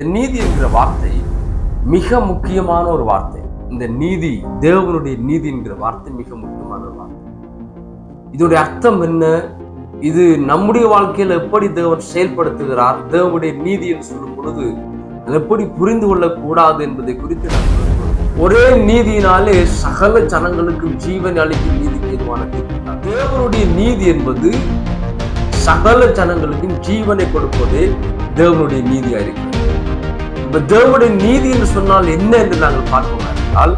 இந்த நீதி என்கிற வார்த்தை மிக முக்கியமான ஒரு வார்த்தை. இந்த நீதி தேவனுடைய நீதி என்கிற வார்த்தை மிக முக்கியமான ஒரு வார்த்தை. இதோடைய அர்த்தம் என்ன? இது நம்முடைய வாழ்க்கையில எப்படி தேவன் செயல்படுத்துகிறார்? தேவனுடைய நீதி என்று சொல்லும் பொழுது எப்படி புரிந்து கொள்ளக்கூடாது என்பதை குறித்து நான் ஒரே நீதியினாலே சகல ஜனங்களுக்கும் ஜீவன் அளிக்கும் நீதிக்கு எதுவான தேவனுடைய நீதி என்பது சகல ஜனங்களுக்கும் ஜீவனை கொடுப்பதே தேவனுடைய நீதியா இருக்கிறது. இப்ப தேவனுடைய நீதி என்று சொன்னால் என்ன என்று நாங்கள் பார்ப்போம் என்றால்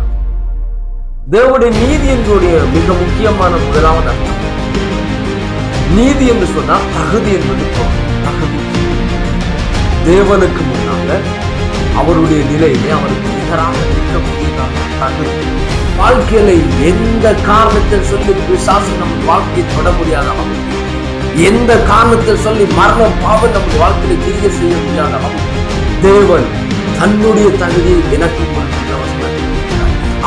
தேவனுடைய நீதி எங்களுடைய மிக முக்கியமான முதலாவது அர்த்தம். நீதி என்று சொன்னால் தகுதி என்பது தகுதி. தேவனுக்கு முன்னால அவருடைய நிலையிலே அவருக்கு நிகராக நிற்கக்கூடியதான தகுதி. வாழ்க்கையில எந்த காரணத்தை சொல்லி பிசாசு நம்ம வாழ்க்கையை தொட முடியாத எந்த காரணத்தை சொல்லி மரணம் பாவம் நம்ம வாழ்க்கையில கிரிய செய்ய முடியாத அவங்க தேவன் தன்னுடைய தகுதியை எனக்கு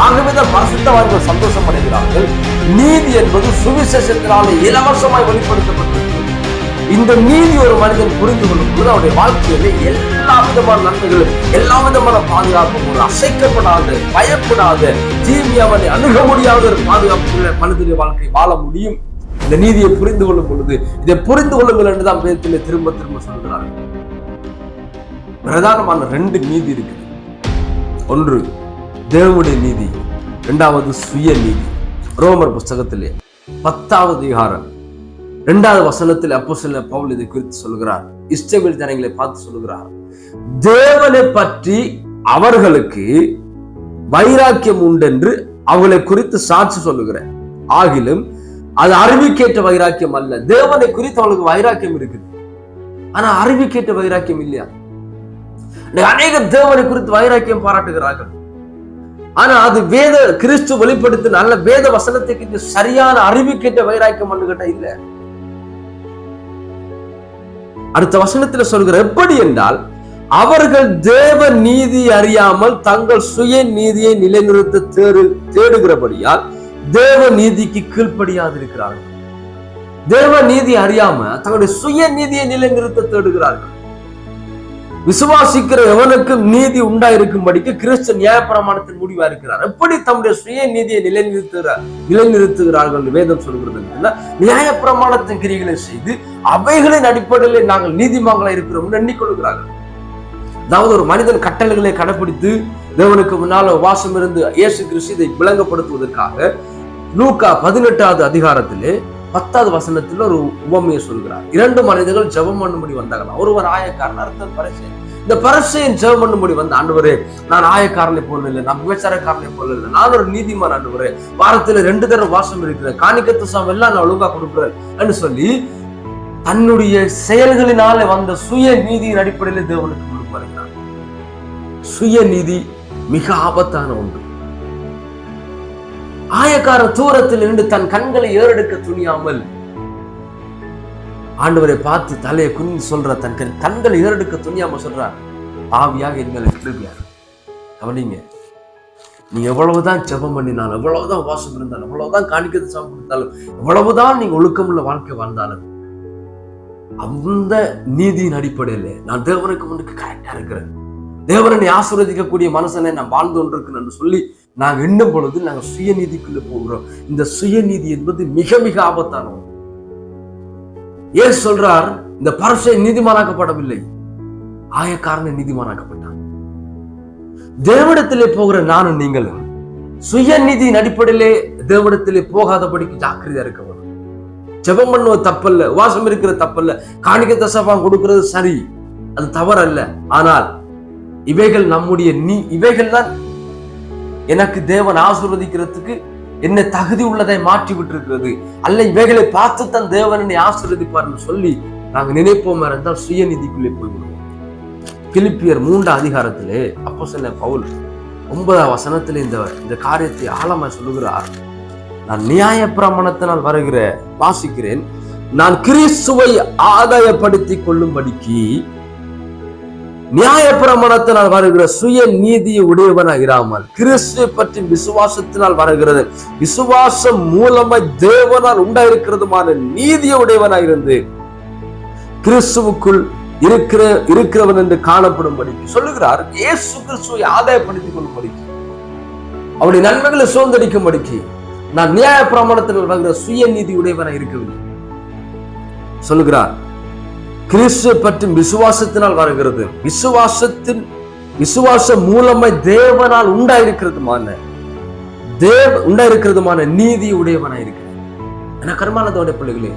ஆகவேதான் பரிசுத்தவான்கள் சந்தோஷம் அடைகிறார்கள் நீதி என்பது சுவிசேஷத்தினால இலவசமாய் வெளிப்படுத்தப்பட்டிருக்கிறது. இந்த நீதி ஒரு மனிதன் புரிந்து கொள்ளும் போது அவருடைய வாழ்க்கையில எல்லா விதமான நன்மைகளும் எல்லா விதமான பாதுகாப்பும் ஒரு அசைக்கப்படாத பயப்படாத தீமை அவனை அணுக முடியாத ஒரு பாதுகாப்புள்ள மனிதனுடைய வாழ்க்கை வாழ முடியும். இந்த நீதியை புரிந்து கொள்ளும் பொழுது இதை புரிந்து கொள்ளுங்கள் என்றுதான் வேதத்திலே திரும்ப திரும்ப சொல்கிறார்கள். பிரதானமான ரெண்டு நீதி இருக்குது. ஒன்று தேவனுடைய நீதி. ரெண்டாவது சுய நீதி. ரோமர் புஸ்தகத்திலே பத்தாவது அதிகாரம். ரெண்டாவது வசனத்தில் அப்போ சில பவுல் இதை குறித்து சொல்கிறார். இஸ்ரவேல் ஜனங்களை பார்த்து சொல்கிறார். தேவனை பற்றி அவர்களுக்கு வைராக்கியம் உண்டென்று அவளை குறித்து சாட்சி சொல்லுகிறேன். ஆகிலும் அது அறிவிக்கேற்ற வைராக்கியம் அல்ல. தேவனை குறித்து அவளுக்கு வைராக்கியம் இருக்குது. ஆனா அறிவிக்கேற்ற வைராக்கியம் இல்லையா? அநேக தேவனை குறித்து வைராக்கியம் பாராட்டுகிறார்கள். ஆனா அது வேத கிறிஸ்து வெளிப்படுத்தி நல்ல வேத வசனத்துக்கு இந்த சரியான அறிவிக்கேற்ற வைராக்கியம் பண்ணுகிட்ட இல்ல. அடுத்த வசனத்துல சொல்கிற எப்படி என்றால் அவர்கள் தேவ நீதி அறியாமல் தங்கள் சுய நீதியை நிலைநிறுத்த தேடு தேடுகிறபடியால் தேவ நீதிக்கு கீழ்ப்படியாது இருக்கிறார்கள் தேவ நீதி அறியாம தங்களுடைய சுய நீதியை நிலைநிறுத்த தேடுகிறார்கள். விசுவாசிக்கிற எவனுக்கும் நீதி உண்டாயிருக்கும்படிக்கு கிறிஸ்து நியாயப்பிரமாணத்தின் முடிவா இருக்கிறார். எப்படி தம்முடைய சுய நீதியை நிலைநிறுத்துகிறார் நிலைநிறுத்துகிறார்கள் என்று வேதம் சொல்கிறது நியாயப்பிரமாணத்தின் கிரிகளை செய்து அவைகளின் அடிப்படையில் நாங்கள் நீதிமங்களாக இருக்கிறோம் எண்ணிக்கொள்கிறார்கள். அதாவது ஒரு மனிதன் கட்டளைகளை கடைபிடித்து தேவனுக்கு முன்னால் வாசம் இருந்து இயேசு கிறிஸ்து இதை விளங்கப்படுத்துவதற்காக லூக்கா பதினெட்டாவது அதிகாரத்திலே பத்தாவது வசனத்தில் ஒரு உவமையை சொல்கிறார். இரண்டு மனிதர்கள் ஜபம் பண்ணும்படி வந்தாங்களாம் ஒருவர் ஆயக்காரன் அர்த்தம் பரிசை இந்த பரிசையின் ஜபம் பண்ணும்படி வந்த ஆண்டவரே நான் ஆயக்காரனை போல இல்லை நான் விபச்சாரக்காரனை போல இல்லை நான் ஒரு நீதிமான் ஆண்டவரே. வாரத்தில் ரெண்டு தடவை வாசம் இருக்கிறேன். காணிக்கத்து சாம் எல்லாம் நான் ஒழுங்கா கொடுக்குறேன் சொல்லி தன்னுடைய செயல்களினாலே வந்த சுய நீதியின் அடிப்படையில் தேவனுக்கு கொடுப்பாருங்க சுய நீதி மிக ஆபத்தான ஒன்று. ஆயக்காரன் தூரத்தில் இருந்து தன் கண்களை ஏறெடுக்க துணியாமல் ஆண்டவரை பார்த்து தலையை குனிந்து சொல்ற தன் கண் கண்களை ஏறெடுக்க துணியாம சொல்றார் பாவியாக எங்களை கிருபியார் கவனிங்க நீ எவ்வளவுதான் ஜெபம் பண்ணினாலும் எவ்வளவுதான் வாசம் இருந்தாலும் எவ்வளவுதான் காணிக்கிறது சாமி இருந்தாலும் எவ்வளவுதான் நீங்க ஒழுக்கமுள்ள வாழ்க்கை வாழ்ந்தாலும் அந்த நீதியின் அடிப்படையில் நான் தேவனுக்கு முன்னுக்கு கரெக்டா இருக்கிறேன். தேவனை ஆசீர்வதிக்கக்கூடிய மனுஷனை நான் வாழ்ந்து கொண்டிருக்கிறேன் சொல்லி நாங்க எண்ணும் பொழுது நாங்க சுயநீதிக்குள்ள போகிறோம். இந்த சுயநீதி என்பது மிக மிக ஆபத்தான ஏன் சொல்றார்? இந்த பரசை நீதிமானாக்கப்படவில்லை. ஆயக்காரனை நீதிமானாக்கப்பட்டான். தேவடத்திலே போகிற நானும் நீங்களும் சுயநிதியின் அடிப்படையிலே தேவடத்திலே போகாதபடிக்கு ஜாக்கிரதையா இருக்க வேணும் ஜெபம் பண்ணுவ தப்பல்ல வாசம் இருக்கிற தப்பல்ல காணிக்க தசபாம் கொடுக்கிறது சரி. அது தவறல்ல. ஆனால் இவைகள் நம்முடைய நீ இவைகள் தான் எனக்கு தேவன் ஆசீர்வதிக்கிறதுக்கு என்ன தகுதி உள்ளதை மாற்றி விட்டிருக்கிறது. அல்ல இவைகளை பார்த்து தான் தேவன் என்னை ஆசிர்வதிப்பார்னு சொல்லி நாங்கள் நினைப்போமா இருந்தால் சுயநிதிக்குள்ளே போய்விடுவோம். பிலிப்பியர் மூன்றாம் அதிகாரத்திலே அப்போ சொன்ன பவுல் ஒன்பதாம் வசனத்தில் இந்த இந்த காரியத்தை ஆழமா சொல்லுகிறார். நான் நியாய பிரமாணத்தினால் வருகிற வாசிக்கிறேன். நான் கிறிஸ்துவை ஆதாயப்படுத்தி கொள்ளும்படிக்கு நியாய பிரமாணத்தினால் வருகிற சுய நீதியை உடையவனாக இராமல் கிறிஸ்துவை பற்றி விசுவாசத்தினால் வருகிறது. விசுவாசம் மூலமாய் தேவனால் உண்டாயிருக்கிறதுமான நீதியை உடையவனாக இருந்து கிறிஸ்துவுக்குள் இருக்கிற இருக்கிறவன் என்று காணப்படும்படிக்கு சொல்லுகிறார். இயேசு கிறிஸ்துவை ஆதாயப்படுத்திக் கொள்ளும்படிக்கு அவருடைய நன்மைகளை சுதந்திரிக்கும்படிக்கு நான் நியாய பிரமாணத்தில் வருகிற சுய நீதி உடையவனாக இருக்கவில்லை. சொல்லுகிறார் கிறிஸ்து பற்றும் விசுவாசத்தினால் வருகிறது. விசுவாசத்தின் விசுவாசம் மூலமாய் தேவனால் உண்டாயிருக்கிறதுமான தேவ உண்டாயிருக்கிறதுமான நீதி உடையவனாய் இருக்கிறது என கருமானதோட பிள்ளைகளே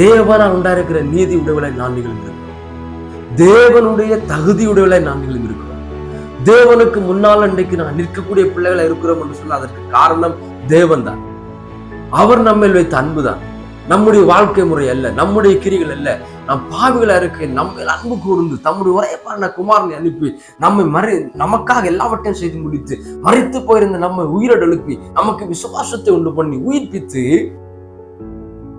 தேவனால் உண்டாயிருக்கிற நீதி உடையவளை நான் நிகழ்ந்திருக்கிறோம் தேவனுடைய தகுதி உடையவளை நான் நிகழ்ந்திருக்கிறோம் தேவனுக்கு முன்னால் இன்றைக்கு நான் நிற்கக்கூடிய பிள்ளைகளை இருக்கிறோம் என்று சொன்ன அதற்கு காரணம் தேவன் தான் அவர் நம்மில் வைத்த அன்புதான். நம்முடைய வாழ்க்கை முறை அல்ல நம்முடைய கிரிகள் அல்ல. நம் பாவிகளா இருக்க நம்ம அன்பு கூர்ந்து தம்முடைய உரையப்பான குமாரனை அனுப்பி நம்மை மறை நமக்காக எல்லாவற்றையும் செய்து முடித்து மறித்து போயிருந்த நம்மை உயிரோடு எழுப்பி நமக்கு விசுவாசத்தை உண்டு பண்ணி உயிர்ப்பித்து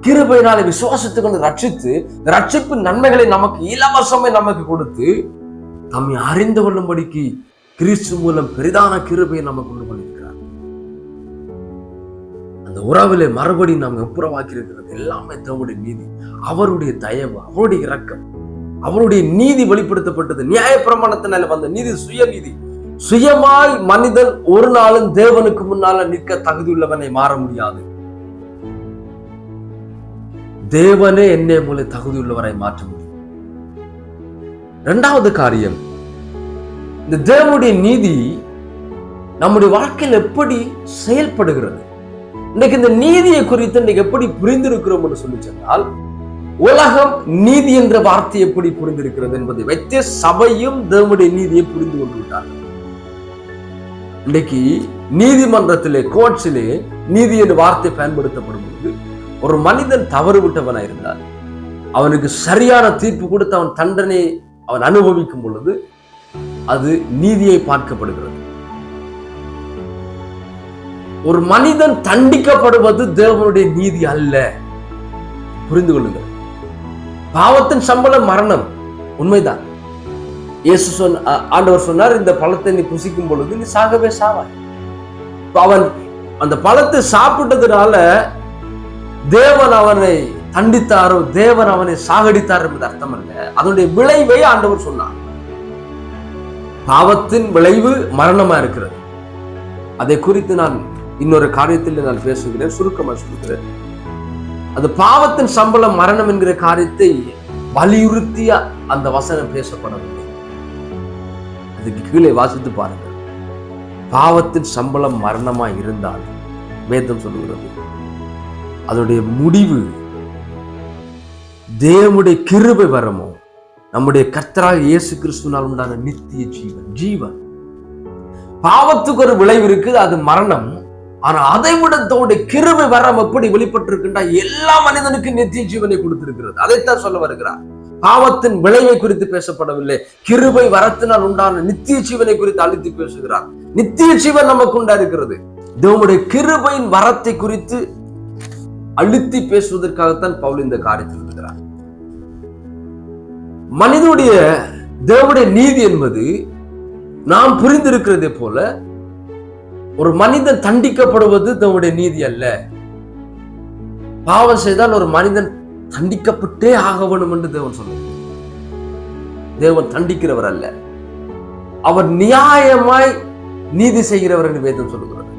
கிருபையினால விசுவாசத்தை கொண்டு ரட்சித்து ரட்சிப்பு நன்மைகளை நமக்கு இலவசமே நமக்கு கொடுத்து தம்மை அறிந்து கொள்ளும்படிக்கு கிறிஸ்து மூலம் பெரிதான கிருபையை நமக்கு உண்டு பண்ணி அந்த உறவிலே மறுபடியும் நாம் ஒப்புரவாக்கியிருக்கிறது எல்லாமே தேவனுடைய நீதி அவருடைய தயவு அவருடைய இரக்கம். அவருடைய நீதி வெளிப்படுத்தப்பட்டது. நியாய பிரமாணத்தினால வந்த நீதி சுய நீதி சுயமாய் மனிதன் ஒரு நாளும் தேவனுக்கு முன்னால நிற்க தகுதியுள்ளவனை மாற முடியாது. தேவனே என்னை மூலம் தகுதியுள்ளவரை மாற்ற முடியும். இரண்டாவது காரியம் இந்த தேவனுடைய நீதி நம்முடைய வாழ்க்கையில் எப்படி செயல்படுகிறது? இன்னைக்கு இந்த நீதியை குறித்து இன்னைக்கு எப்படி புரிந்திருக்கிறோம் என்று சொல்லி சொன்னால் உலகம் நீதி என்ற வார்த்தை எப்படி புரிந்திருக்கிறது என்பதை வைத்து சபையும் தேவனுடைய நீதியை புரிந்து கொண்டு விட்டார்கள். இன்றைக்கு நீதிமன்றத்திலே கோர்ட்ஸிலே நீதி என்ற வார்த்தை பயன்படுத்தப்படும் போது ஒரு மனிதன் தவறு விட்டவனாக இருந்தால் அவனுக்கு சரியான தீர்ப்பு கொடுத்து அவன் தண்டனை அவன் அனுபவிக்கும் பொழுது அது நீதியை பார்க்கப்படுகிறது. ஒரு மனிதன் தண்டிக்கப்படுவது தேவனுடைய நீதி அல்ல. புரிந்து கொள்ளுங்கள். பாவத்தின் சம்பளம் மரணம். உண்மைதான். இயேசு சொன்ன ஆண்டவர் சொன்னார் இந்த பழத்தை நீ புசிக்கும் பொழுது நீ சாகவே சாவாய். அவன் அந்த பழத்தை சாப்பிட்டதுனால தேவன் அவனை தண்டித்தாரோ தேவன் அவனை சாகடித்தார் என்பது அர்த்தம் அல்ல அதனுடைய விளைவை ஆண்டவர் சொன்னார். பாவத்தின் விளைவு மரணமா இருக்கிறது. அதை குறித்து நான் இன்னொரு காரியத்தில் நான் பேசுகிறேன் சுருக்கமாக சொல்கிறேன். அது பாவத்தின் சம்பளம் மரணம் என்கிற காரியத்தை வலியுறுத்திய அந்த வசனம் பேசப்படவில்லை. அதுக்கு கீழே வாசித்து பாருங்க பாவத்தின் சம்பளம் மரணமா இருந்தால் வேதம் சொல்லுகிறது. அதனுடைய முடிவு தேவனுடைய கிருபை வரமோ நம்முடைய கர்த்தராக இயேசு கிறிஸ்துனால் உண்டான நித்திய ஜீவன் ஜீவன். பாவத்துக்கு ஒரு விளைவு இருக்குது அது மரணம். ஆனா அதை விட தன்னுடைய கிருபை வரம் எப்படி வெளிப்பட்டிருக்கின்றா எல்லா மனிதனுக்கும் நித்திய ஜீவனை கொடுத்திருக்கிறது. அதைத்தான் சொல்ல வருகிறார். பாவத்தின் விளைவை குறித்து பேசப்படவில்லை. கிருபை வரத்தினால் உண்டான நித்திய ஜீவனை குறித்து அழித்து பேசுகிறார். நித்திய ஜீவன் நமக்கு உண்டா இருக்கிறது தேவனுடைய கிருபையின் வரத்தை குறித்து அழுத்தி பேசுவதற்காகத்தான் பவுல் இந்த காரியத்தில் இருக்கிறார் மனிதனுடைய தேவனுடைய நீதி என்பது நாம் புரிந்திருக்கிறதை போல ஒரு மனிதன் தண்டிக்கப்படுவது தன்னுடைய நீதி அல்ல. பாவம் செய்தால் ஒரு மனிதன் தண்டிக்கப்பட்டே ஆக வேண்டும் என்று தேவன் சொல்லுவார் தேவன் தண்டிக்கிறவர் அல்ல. அவர் நியாயமாய் நீதி செய்கிறவர் என்று வேதம் சொல்லுகிறது.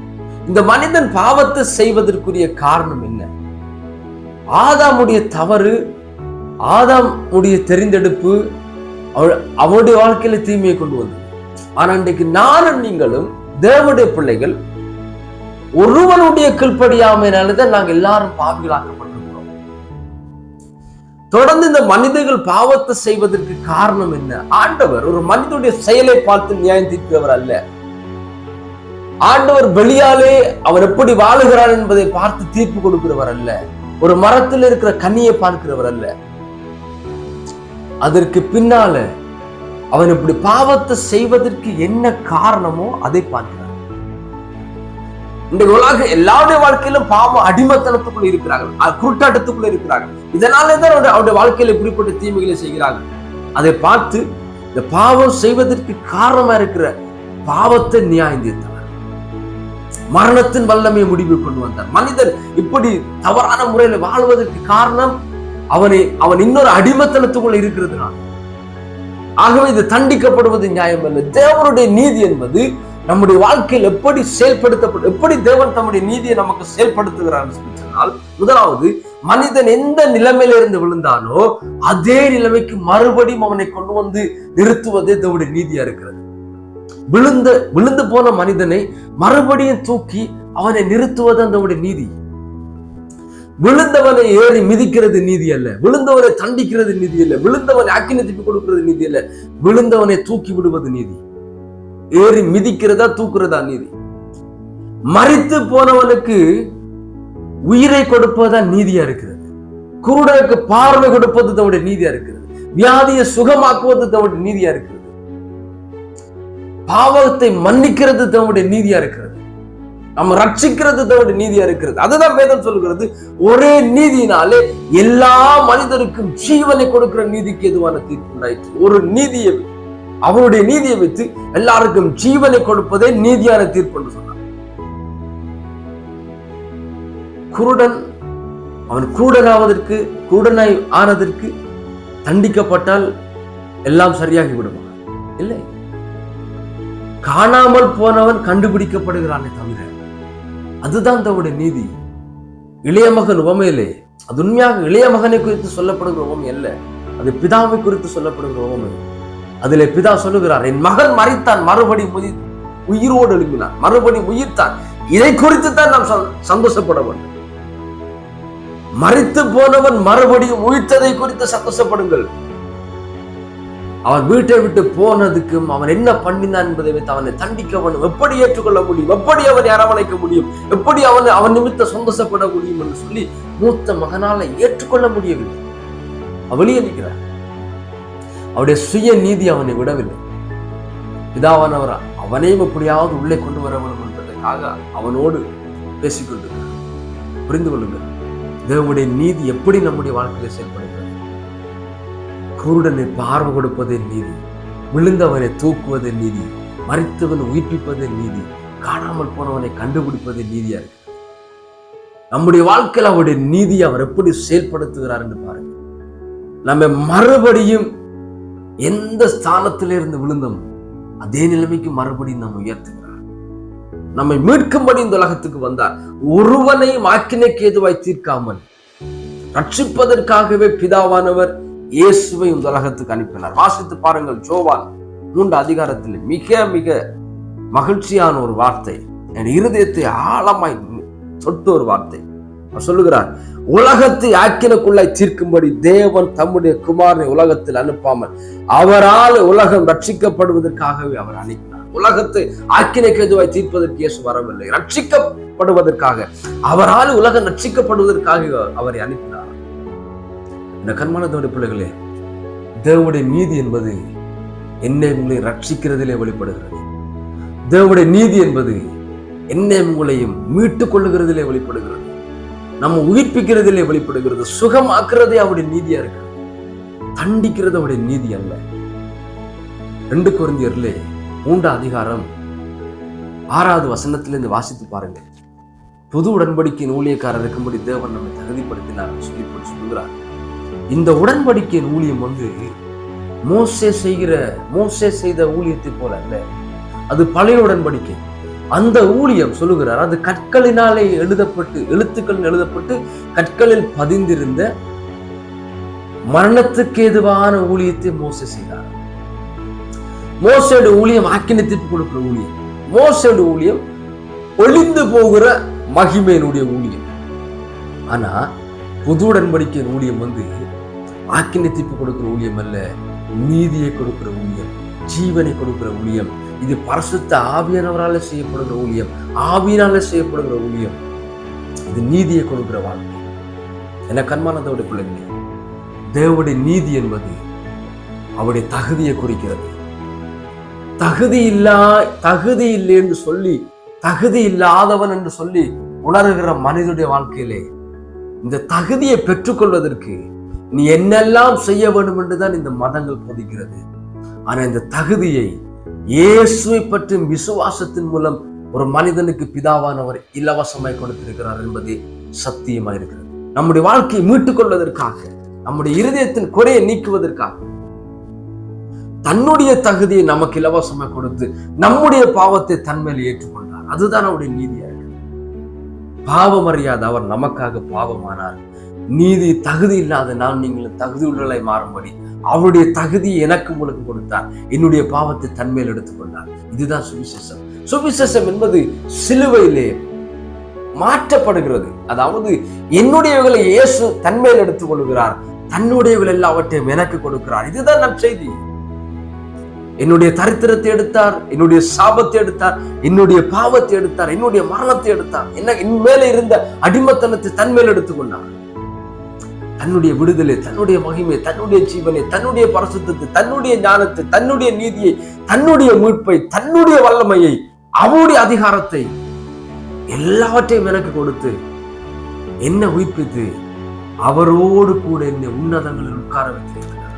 இந்த மனிதன் பாவத்தை செய்வதற்குரிய காரணம் என்ன? ஆதாமுடைய தவறு ஆதாமுடைய தெரிந்தெடுப்பு அவ- அவனுடைய வாழ்க்கையில தீமையை கொண்டு வந்தது. ஆனா இன்றைக்கு நானும் நீங்களும் தேவனுடைய பிள்ளைகள் ஒருவனுடைய கீழ்ப்படியாமையினாலதான் நாங்க எல்லாரும் பாவிகளாக்கப்பட்டிருக்கிறோம். தொடர்ந்து இந்த மனிதர்கள் பாவத்தை செய்வதற்கு காரணம் என்ன? ஆண்டவர் ஒரு மனிதனுடைய செயலை பார்த்து நியாயம் தீர்க்கிறவர் அல்ல. ஆண்டவர் வெளியாலே அவர் எப்படி வாழுகிறார் என்பதை பார்த்து தீர்ப்பு கொடுக்கிறவர் அல்ல. ஒரு மரத்தில் இருக்கிற கனியை பார்க்கிறவர் அல்ல. அதற்கு பின்னால அவன் இப்படி பாவத்தை செய்வதற்கு என்ன காரணமோ அதை பார்க்கிறான். இந்த உலக எல்லாருடைய வாழ்க்கையிலும் பாவம் அடிமத்தனத்துக்குள்ள இருக்கிறார்கள். குருட்டாட்டத்துக்குள்ள இருக்கிறார்கள். இதனாலே தான் அவருடைய- வாழ்க்கையில இப்படிப்பட்ட தீமைகளை செய்கிறார்கள். அதை பார்த்து இந்த பாவம் செய்வதற்கு காரணமா இருக்கிற பாவத்தை நியாயந்தீர்த்தனர் மரணத்தின் வல்லமையை முடிவு கொண்டு வந்தார். மனிதன் இப்படி தவறான முறையில் வாழ்வதற்கு காரணம் அவனை அவன் இன்னொரு அடிமத்தனத்துக்குள்ள இருக்கிறதுனால. ஆகவே இது தண்டிக்கப்படுவது நியாயம் அல்ல. தேவனுடைய நீதி என்பது நம்முடைய வாழ்க்கையில் எப்படி செயல்படுத்தப்படும் எப்படி தேவன் தம்முடைய நீதியை நமக்கு செயல்படுத்துகிறார் சொன்னால் முதலாவது மனிதன் எந்த நிலைமையில இருந்து விழுந்தானோ அதே நிலைமைக்கு மறுபடியும் அவனை கொண்டு வந்து நிறுத்துவதே தேவனுடைய நீதியா இருக்கிறது. விழுந்த விழுந்து போன மனிதனை மறுபடியும் தூக்கி அவனை நிறுத்துவது அந்த நீதி. விழுந்தவனை ஏறி மிதிக்கிறது நீதி அல்ல. விழுந்தவனை தண்டிக்கிறது நீதி அல்ல. விழுந்தவனை அக்கினி திருப்பி கொடுக்கிறது நீதி அல்ல. விழுந்தவனை தூக்கி விடுவது நீதி. ஏறி மிதிக்கிறதா தூக்குறதா நீதி. மறித்து போனவனுக்கு உயிரை கொடுப்பதா நீதியா இருக்கிறது. குருடனுக்கு பார்வை கொடுப்பது தன்னுடைய நீதியா இருக்கிறது. வியாதியை சுகமாக்குவது தன்னுடைய நீதியா இருக்கிறது. பாவத்தை மன்னிக்கிறது தன்னுடைய நீதியா இருக்கிறது. நம்ம ரட்சிக்கிறது தவிர நீதியா இருக்கிறது. அதுதான் வேதம் சொல்கிறது ஒரே நீதினாலே எல்லா மனிதருக்கும் ஜீவனை கொடுக்கிற நீதிக்கு எதுவான தீர்ப்பு உண்டாயிற்று? ஒரு நீதியை அவருடைய நீதியை வைத்து எல்லாருக்கும் ஜீவனை கொடுப்பதே நீதியான தீர்ப்பு என்று சொன்னார். குருடன் அவன் குருடனாவதற்கு குருடனாய் ஆனதற்கு தண்டிக்கப்பட்டால் எல்லாம் சரியாகி விடுமா? இல்லை. காணாமல் போனவன் கண்டுபிடிக்கப்படுகிறானே தவிர அதுதான் தன்னுடைய நீதி. இளைய மகன் உவமையிலே அது உண்மையாக இளைய மகனை குறித்து சொல்லப்படுகிற உவமை அல்ல அது பிதாவை குறித்து சொல்லப்படுகிற உவமை. அதிலே பிதா சொல்லுகிறார் என் மகன் மறித்தான் மறுபடி உயிர் உயிரோடு எழுப்பினான் மறுபடி உயிர்த்தான். இதை குறித்து தான் நாம் சந்தோஷப்பட வேண்டும். மறித்து போனவன் மறுபடியும் உயிர்த்ததை குறித்து சந்தோஷப்படுங்கள். அவன் வீட்டை விட்டு போனதுக்கும் அவன் என்ன பண்ணினான் என்பதை வைத்து அவனை தண்டிக்க வேண்டும். எப்படி ஏற்றுக்கொள்ள முடியும்? எப்படி அவனை அரவணைக்க முடியும்? எப்படி அவன் அவன் நிமித்த சந்தோஷப்பட முடியும் என்று சொல்லி மூத்த மகனால ஏற்றுக்கொள்ள முடியவில்லை. அவளியே நிற்கிறார் அவருடைய சுய நீதி அவனை விடவில்லை. பிதாவானவர் அவனையும் எப்படியாவது உள்ளே கொண்டு வர வேண்டும் என்பதற்காக அவனோடு பேசிக்கொண்டிருக்கிறார். புரிந்து கொள்ளுங்கள். தேவனுடைய நீதி எப்படி நம்முடைய வாழ்க்கையில் செயல்படும் குருடனை பார்வை கொடுப்பதே நீதி விழுந்தவனை தூக்குவதே நீதி மறித்தவன் உயிர்ப்பிப்பதே நீதி காணாமல் போனவனை கண்டுபிடிப்பதே நீதியா இருக்கு. நம்முடைய வாழ்க்கையில் அவருடைய நீதி அவர் எப்படி செயல்படுத்துகிறார் என்று பாருங்க. நம்ம மறுபடியும் எந்த ஸ்தானத்திலிருந்து விழுந்தோம் அதே நிலைமைக்கு மறுபடியும் நாம் உயர்த்துகிறார். நம்மை மீட்கும்படி இந்த உலகத்துக்கு வந்தார். ஒருவனை வாக்கினைக்கு எதுவாய் தீர்க்காமல் ரட்சிப்பதற்காகவே பிதாவானவர் இயேசுவை இந்த உலகத்துக்கு அனுப்பினார். வாசித்து பாருங்கள் ஜோவான் மூன்று அதிகாரத்தில் மிக மிக மகிழ்ச்சியான ஒரு வார்த்தை. என் இருதயத்தை ஆழமாய் தொட்டு ஒரு வார்த்தை. சொல்லுகிறார் உலகத்தை ஆக்கினக்குள்ளாய் தீர்க்கும்படி தேவன் தம்முடைய குமாரனை உலகத்தில் அனுப்பாமல் அவரால் உலகம் ரட்சிக்கப்படுவதற்காகவே அவர் அனுப்பினார். உலகத்தை ஆக்கினைக்கு எதுவாய் தீர்ப்பதற்கு இயேசு வரவில்லை. ரட்சிக்கப்படுவதற்காக அவரால் உலகம் ரட்சிக்கப்படுவதற்காக அவரை அனுப்பினார். இந்த கண்மானத்தோட பிள்ளைகளே தேவனுடைய நீதி என்பது என்னை உங்களை ரட்சிக்கிறதிலே வெளிப்படுகிறது. தேவனுடைய நீதி என்பது என்னை உங்களையும் மீட்டுக் கொள்ளுகிறதிலே வெளிப்படுகிறது. நம்ம உயிர்ப்பிக்கிறதிலே வெளிப்படுகிறது. சுகமாக்குறதே அவருடைய நீதியா இருக்கு. தண்டிக்கிறது அவருடைய நீதி அல்ல. ரெண்டு குறைந்தியர்லே மூன்றாம் அதிகாரம் ஆறாவது வசனத்திலிருந்து வாசித்து பாருங்க புது உடன்படிக்கையின் ஊழியக்காரர் இருக்கும்படி தேவன் நம்மை தகுதிப்படுத்தினார் சொல்லி சொல்லுகிறார். இந்த உடன்படிக்கையின் ஊழியம் வந்து மோசே செய்கிற மோசே செய்த ஊழியத்தை போல அல்ல. அது பழைய உடன்படிக்கை. அந்த ஊழியம் சொல்லுகிறார் அது கற்களினாலே எழுதப்பட்டு எழுத்துக்கள் எழுதப்பட்டு கற்களில் பதிந்திருந்த மரணத்துக்கு ஏதுவான ஊழியத்தை மோச செய்தார். மோசோட ஊழியம் ஆக்கினத்திற்கு தீர்ப்பு கொடுக்கிற ஊழியம். மோசோட ஊழியம் ஒளிந்து போகிற மகிமையினுடைய ஊழியம். ஆனா புது உடன்படிக்கையின் ஊழியம் வந்து ஆக்கின தீர்ப்பு கொடுக்கிற ஊழியம் அல்ல நீதியை கொடுக்கிற ஊழியம் ஜீவனை கொடுக்கிற ஊழியம். இது பரசுத்த ஆவியானவரால செய்யப்படுகிற ஊழியம் ஆவியினால செய்யப்படுகிற ஊழியம். இது நீதியை கொடுக்கிற வாழ்க்கை. என கண்மானதோட பிள்ளைங்க தேவனுடைய நீதி என்பது அவருடைய தகுதியை குறிக்கிறது. தகுதி இல்லா தகுதி இல்லை என்று சொல்லி தகுதி இல்லாதவன் என்று சொல்லி உணர்கிற மனிதனுடைய வாழ்க்கையிலே இந்த தகுதியை பெற்றுக்கொள்வதற்கு நீ என்னெல்லாம் செய்ய வேண்டும் என்றுதான் இந்த மதங்கள் போதிக்கிறது. ஆனா இந்த தகுதியை இயேசுவை பற்றி விசுவாசத்தின் மூலம் ஒரு மனிதனுக்கு பிதாவானவர் இலவசமாய் கொடுத்திருக்கிறார் என்பதே சத்தியமாக இருக்கிறது நம்முடைய வாழ்க்கையை மீட்டுக் கொள்வதற்காக நம்முடைய இருதயத்தின் குறையை நீக்குவதற்காக தன்னுடைய தகுதியை நமக்கு இலவசமாக கொடுத்து நம்முடைய பாவத்தை தன்மையில் ஏற்றுக்கொண்டார். அதுதான் அவருடைய நீதியாக. பாவமறியாத பாவம் அறியாத அவர் நமக்காக பாவமானார். நீதி தகுதி இல்லாத நான் நீங்களும் தகுதி உள்ளலை மாறும்படி அவருடைய தகுதி எனக்கு உங்களுக்கு கொடுத்தார். என்னுடைய பாவத்தை தன்மையில் எடுத்துக்கொண்டார். இதுதான் சுவிசேஷம். சுவிசேஷம் என்பது சிலுவையிலே மாற்றப்படுகிறது. அதாவது என்னுடையவர்களை இயேசு தன்மையில் எடுத்துக் கொள்கிறார் தன்னுடையவர்கள் எல்லாவற்றையும் எனக்கு கொடுக்கிறார். இதுதான் நம் செய்தி. என்னுடைய தரித்திரத்தை எடுத்தார் என்னுடைய சாபத்தை எடுத்தார் என்னுடைய பாவத்தை எடுத்தார் என்னுடைய மரணத்தை எடுத்தார். என்ன என் மேலே இருந்த அடிமத்தனத்தை தன்மேல் எடுத்துக்கொண்டார். தன்னுடைய விடுதலை தன்னுடைய மகிமை தன்னுடைய ஜீவனை தன்னுடைய பரசுத்தத்தை தன்னுடைய ஞானத்தை தன்னுடைய நீதியை தன்னுடைய மீட்பை தன்னுடைய வல்லமையை அவருடைய அதிகாரத்தை எல்லாவற்றையும் எனக்கு கொடுத்து என்ன உயிர்ப்பித்து அவரோடு கூட என்னை உன்னதங்களில் உட்கார வைத்திருக்கிறார்.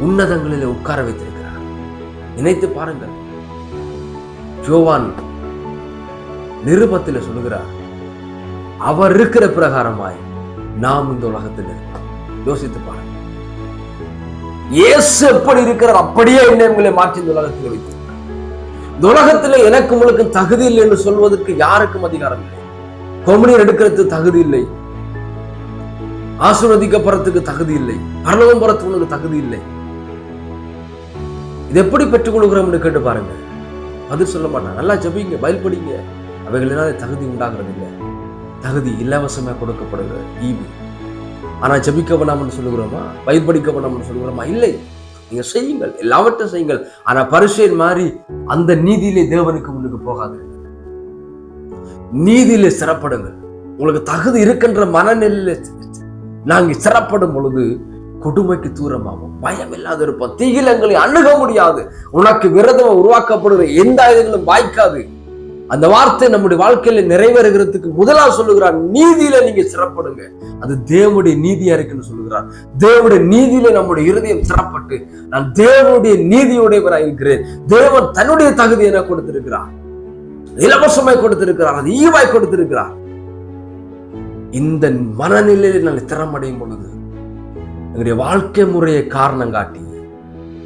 உன்னதங்களில் உட்கார வைத்திருக்கிறார். நினைத்து பாருங்கள். ஜோவான் நிருபத்தில் சொல்லுகிறார் அவர் இருக்கிற பிரகாரமாய் நாம் இந்த உலகத்தில் இருக்கிறோம். யோசித்து பாருங்க இயேசு எப்படி இருக்கிறார்? அப்படியே என்னை உங்களை மாற்றி இந்த உலகத்தில் வைத்து. இந்த உலகத்தில் எனக்கு உங்களுக்கு தகுதி இல்லை என்று சொல்வதற்கு யாருக்கும் அதிகாரம் இல்லை. கொமுனியர் எடுக்கிறது தகுதி இல்லை. ஆசீர்வதிக்கப்படுறதுக்கு தகுதி இல்லை. பரலோகம் போறதுக்கு உனக்கு தகுதி இல்லை. இது எப்படி பெற்றுக்கொள்கிறோம்னு கேட்டு பாருங்க பதில் சொல்ல மாட்டான். நல்லா ஜபிங்க பயில் படிங்க அவைகளினால தகுதி உண்டாகிறது இல்லை தகுதி இலவசமாக கொடுக்கப்படுகிற ஈவு. ஆனா ஜபிக்க வேணாம்னு சொல்லுகிறோமா? பயில் படிக்க வேணாம்னு சொல்லுகிறோமா? இல்லை. நீங்கள் செய்யுங்கள். எல்லாவற்றையும் செய்யுங்கள். ஆனால் பரிசையின் மாதிரி அந்த நீதியிலே தேவனுக்கு முன்னுக்கு போகாதீர்கள். நீதியிலே சிறப்படுங்கள். உங்களுக்கு தகுதி இருக்கின்ற மனநிலையில நாங்க சிறப்படும் பொழுது கொடுமைக்கு தூரமாகும். பயம் இல்லாத இருப்போம். தீகிலங்களை அணுக முடியாது. உனக்கு விரதம் உருவாக்கப்படுகிற எந்த ஆயுதங்களும் வாய்க்காது. அந்த வார்த்தை நம்முடைய வாழ்க்கையில நிறைவேறுகிறதுக்கு முதலா சொல்லுகிறார் நீதியில நீங்க சிறப்படுங்க. அது தேவனுடைய நீதியா இருக்குன்னு சொல்லுகிறார். தேவனுடைய நீதியில நம்முடைய இருதயம் சிறப்பட்டு நான் தேவனுடைய நீதியுடையவராக இருக்கிறேன் தேவன் தன்னுடைய தகுதி என கொடுத்திருக்கிறார். இலவசமாய் கொடுத்திருக்கிறார். அது ஈவாய் கொடுத்திருக்கிறார். இந்த மனநிலையில் நாங்கள் திறமடையும் பொழுது எங்களுடைய வாழ்க்கை முறையை காரணம் காட்டி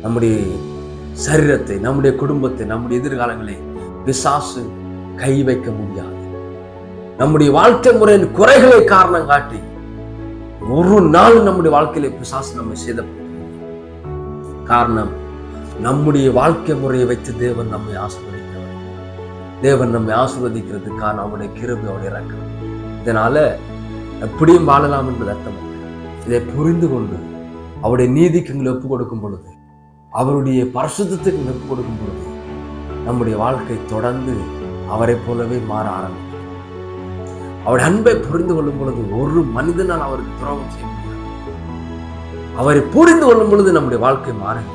நம்முடைய சரீரத்தை நம்முடைய குடும்பத்தை நம்முடைய எதிர்காலங்களை பிசாசு கை வைக்க முடியாது. நம்முடைய வாழ்க்கை முறையின் குறைகளை காரணம் காட்டி ஒரு நாள் நம்முடைய வாழ்க்கையில பிசாசு நம்ம செய்த காரணம் நம்முடைய வாழ்க்கை முறையை வைத்து தேவன் நம்மை ஆசீர்வதிக்கிறவர். தேவன் நம்மை ஆசீர்வதிக்கிறதுக்கான அவனுடைய கிருபி அவனுடைய இறக்கம் இதனால எப்படியும் வாழலாம் என்பது அர்த்தம். இதை புரிந்து கொண்டு அவருடைய நீதிக்கு எங்களை ஒப்பு கொடுக்கும் பொழுது அவருடைய பரிசுத்தத்துக்கு எங்களை ஒப்பு கொடுக்கும் பொழுது நம்முடைய வாழ்க்கை தொடர்ந்து அவரை போலவே மாற ஆரம்பிக்கும். அவருடைய அன்பை புரிந்து கொள்ளும் பொழுது ஒரு மனிதனால் அவருக்கு துரோகம் செய்ய முடியாது. அவரை புரிந்து கொள்ளும் பொழுது நம்முடைய வாழ்க்கை மாறும்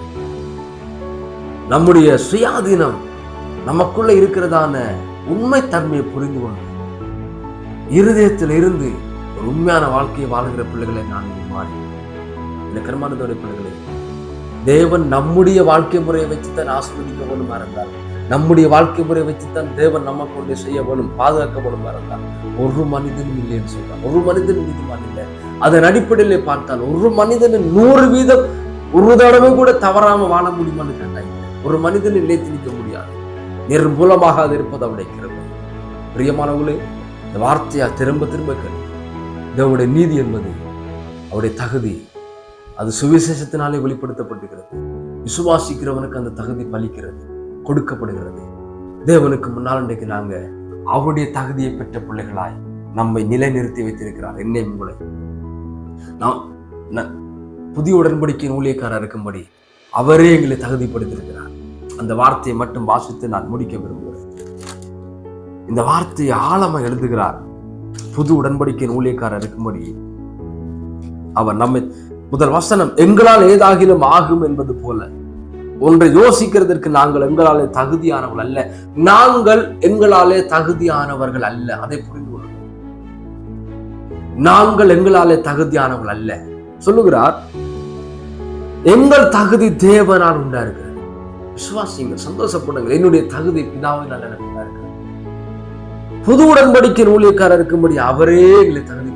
நம்முடைய சுயாதீனம் நமக்குள்ள இருக்கிறதான உண்மை தன்மையை புரிந்து கொள்ளும் இருதயத்தில் இருந்து ஒரு உண்மையான வாழ்க்கையை வாழ்கிற பிள்ளைகளை நான் மாறி இந்த பிள்ளைகளை தேவன் நம்முடைய வாழ்க்கை முறையை வச்சுத்தான் ஆஸ்வதிக்க வேணும் இருந்தால் நம்முடைய வாழ்க்கை முறை வச்சுத்தான் தேவன் நம்ம கொண்டு செய்யப்படும் பாதுகாக்கப்படும் பாதுகாக்க ஒரு மனிதனும் இல்லைன்னு சொல்றான். ஒரு மனிதனும் நீதிமான் இல்லை. அதன் அடிப்படையிலே பார்த்தால் ஒரு மனிதன் நூறு வீதம் ஒரு தடவை கூட தவறாம வாழ முடியுமான்னு கேட்டாங்க ஒரு மனிதன் நிலைத்து நிற்க முடியாது. நிர்மூலமாக அது இருப்பது அவருடைய கிருமை பிரியமானவர்களே இந்த வார்த்தையா திரும்ப திரும்ப கேள்வி தேவனுடைய நீதி என்பது அவருடைய தகுதி. அது சுவிசேஷத்தினாலே வெளிப்படுத்தப்பட்டுகிறது விசுவாசிக்கிறவனுக்கு அந்த தகுதி பலிக்கிறது. கொடுக்கப்படுகிறது. தேவனுக்கு முன்னால் இன்றைக்கு நாங்கள் அவருடைய தகுதியை பெற்ற பிள்ளைகளாய் நம்மை நிலைநிறுத்தி வைத்திருக்கிறார். என்னை உங்களை. நான் ந- புதிய உடன்படிக்கையின் ஊழியக்காரர் இருக்கும்படி அவரே எங்களை தகுதிப்படுத்தியிருக்கிறார். அந்த வார்த்தையை மட்டும் வாசித்து நான் முடிக்க விரும்புகிறேன். இந்த வார்த்தையை ஆழமா எழுதுகிறார். புது உடன்படிக்கையின் ஊழியக்காரர் இருக்கும்படி அவர் நம்மை முதல் வசனம் எங்களால் ஏதாகிலும் ஆகும் என்பது போல ஒன்றை யோசிக்கிறதற்கு நாங்கள் எங்களாலே தகுதியானவர்கள் அல்ல. நாங்கள் எங்களாலே தகுதியானவர்கள் அல்ல. அதை புரிந்து கொள்ளுங்கள். நாங்கள் எங்களாலே தகுதியானவர்கள் அல்ல. சொல்லுகிறார் எங்கள் தகுதி தேவனால் உண்டா இருக்கிறது விசுவாசிங்கள் சந்தோஷப்படுங்கள். என்னுடைய தகுதி பிதாவினால் எனக்கு உண்டா இருக்கிறது புது உடன்படிக்கை ஊழியக்காரர் இருக்கும்படி அவரே எங்களை தகுதி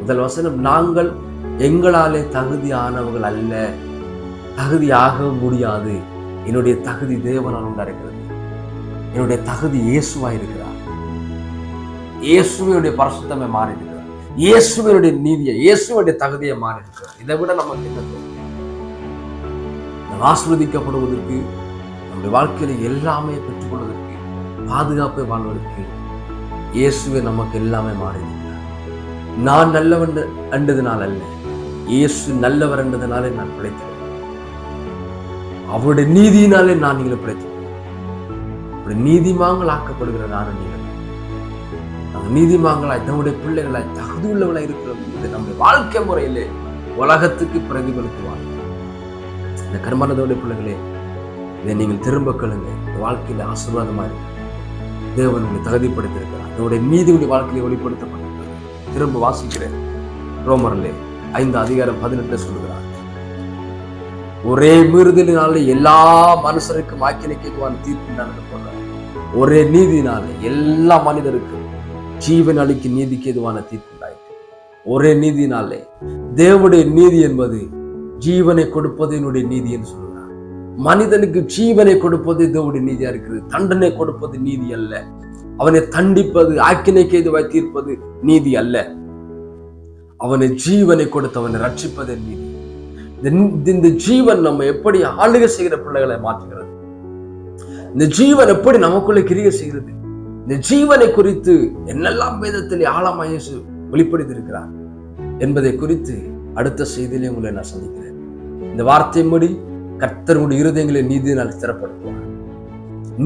முதல் வசனம் நாங்கள் எங்களாலே தகுதியானவர்கள் அல்ல. தகுதியாக முடியாது. என்னுடைய தகுதி தேவனால் உண்டாயிருக்கிறது. என்னுடைய தகுதி இயேசுவா இருக்கிறார் இயேசுவையுடைய பரிசுத்தமை மாறி இருக்கிறார் நீதியை இயேசுவனுடைய தகுதியை மாறி இருக்கிறார் இதை விட நமக்கு என்ன ஆஸ்வதிக்கப்படுவதற்கு நம்முடைய வாழ்க்கையில எல்லாமே பெற்றுக்கொள்வதற்கு பாதுகாப்பை வாழ்வதற்கு இயேசுவே நமக்கு எல்லாமே மாறி நான் நல்லவன் என்றதுனால் அல்ல. இயேசு நல்லவர் என்றதுனாலே நான் பிழைத்தேன் அவருடைய நீதியினாலே நான் நீங்களை பிழைத்தேன். நீதிமாங்கள் ஆக்கப்படுகிற நானும் நீங்கள் நாங்கள் நீதிமாங்களாய் நம்முடைய பிள்ளைகளாய் தகுதி உள்ளவளாய் இருக்கிறோம் இது நம்முடைய வாழ்க்கை முறையிலே உலகத்துக்கு பிரதிபலிக்குவாங்க இந்த கர்மனதோடைய பிள்ளைகளே இதை நீங்கள் திரும்ப கேளுங்க இந்த வாழ்க்கையில ஆசீர்வாதமாக இருக்கு தேவன் உங்களை தகுதிப்படுத்தியிருக்கிறார். அதனுடைய நீதி உடைய வாழ்க்கையை வெளிப்படுத்தப்பட்டிருக்கிறது. திரும்ப வாசிக்கிறேன். ரோமர்லே ஐந்து அதிகாரம் பதினெட்டு சொல்லுகிறார் ஒரே மீறுதலினால எல்லா மனுஷருக்கும் ஆக்கினைக்குவான் தீர்ப்பு நடந்து போனார் ஒரே நீதினால எல்லா மனிதருக்கும் ஜீவன் அளிக்கும் நீதிக்கு எதுவான தீர்ப்பு உண்டாயிற்று. ஒரே நீதினாலே தேவனுடைய நீதி என்பது ஜீவனை கொடுப்பது என்னுடைய நீதி என்று சொல்கிறார் மனிதனுக்கு ஜீவனை கொடுப்பது தேவனுடைய நீதியா இருக்கிறது. தண்டனை கொடுப்பது நீதி அல்ல. அவனை தண்டிப்பது ஆக்கினைக்கு எதுவாய் தீர்ப்பது நீதி அல்ல. அவனை ஜீவனை கொடுத்து அவனை ரட்சிப்பது நீதி. இந்த இந்த ஜீவன் நம்ம எப்படி ஆளுக செய்கிற பிள்ளைகளை மாற்றுகிறது? இந்த ஜீவன் எப்படி நமக்குள்ள கிரிய செய்கிறது? இந்த ஜீவனை குறித்து என்னெல்லாம் வேதத்தில் ஆழமாக இயேசு வெளிப்படுத்தியிருக்கிறார் என்பதை குறித்து அடுத்த செய்தியிலே உங்களை நான் சந்திக்கிறேன். இந்த வார்த்தையின்படி கர்த்தருடைய இருதயங்களை நீதியினால் ஸ்திரப்படுத்துவார்.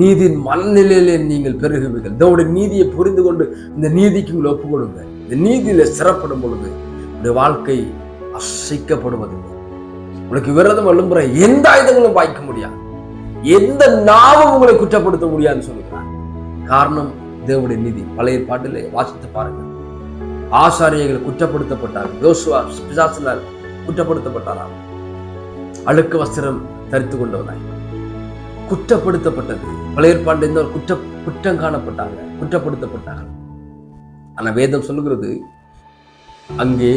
நீதியின் மனநிலையிலே நீங்கள் பெருகுவீர்கள். இதோட நீதியை புரிந்து கொண்டு இந்த நீதிக்கு உங்களை ஒப்பு கொடுங்க இந்த நீதியில சிறப்படும் பொழுது இந்த வாழ்க்கை அசைக்கப்படுவதில்லை. உங்களுக்கு விரதம் எழும்புற எந்த ஆயுதங்களும் வாய்க்க முடியாது. எந்த நாவும் உங்களை குற்றப்படுத்த முடியாதுன்னு சொல்லுகிறார். காரணம் தேவனுடைய நீதி. பழைய பாட்டிலே வாசித்து பாருங்கள். ஆசாரியர்கள் குற்றப்படுத்தப்பட்டார்கள் யோசுவா பிசாசினால் குற்றப்படுத்தப்பட்டாராம் அழுக்கு வஸ்திரம் தரித்து கொண்டவனாய். குற்றப்படுத்தப்பட்டது. பழைய ஏற்பாண்டு இந்த குற்ற குற்றம் காணப்பட்டாங்க. குற்றப்படுத்தப்பட்டாங்க ஆனா வேதம் சொல்லுகிறது அங்கே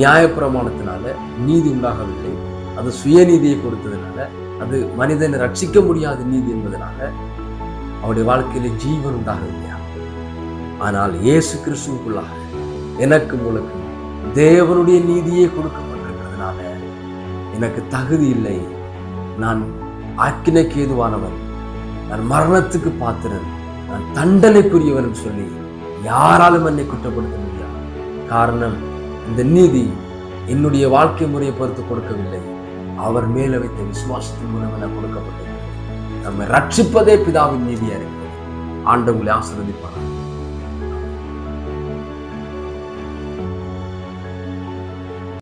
நியாயப்பிரமாணத்தினால நீதி உண்டாகவில்லை. அது சுயநீதியை கொடுத்ததுனால அது மனிதனை ரட்சிக்க முடியாத நீதி என்பதனால அவருடைய வாழ்க்கையில ஜீவன் உண்டாகவில்லையா ஆனால் இயேசு கிறிஸ்துவுக்குள்ளாக எனக்கு உங்களுக்கு தேவனுடைய நீதியே கொடுக்கப்பட்டிருக்கிறதுனால எனக்கு தகுதி இல்லை. நான் ஆக்கினைக்கு ஏதுவானவன் நான் மரணத்துக்கு பாத்திரன். நான் தண்டனைக்குரியவன் சொல்லி யாராலும் என்னை குற்றப்படுத்த முடியாது. காரணம் இந்த நீதி என்னுடைய வாழ்க்கை முறையை பொறுத்து கொடுக்கவில்லை. அவர் மேல வைத்த விசுவாசத்தின் மூலம் என கொடுக்கப்பட்டது நம்மை ரட்சிப்பதே பிதாவின் நீதியா இருக்கிறது. ஆண்டவங்களை ஆசீர்வதிப்பார்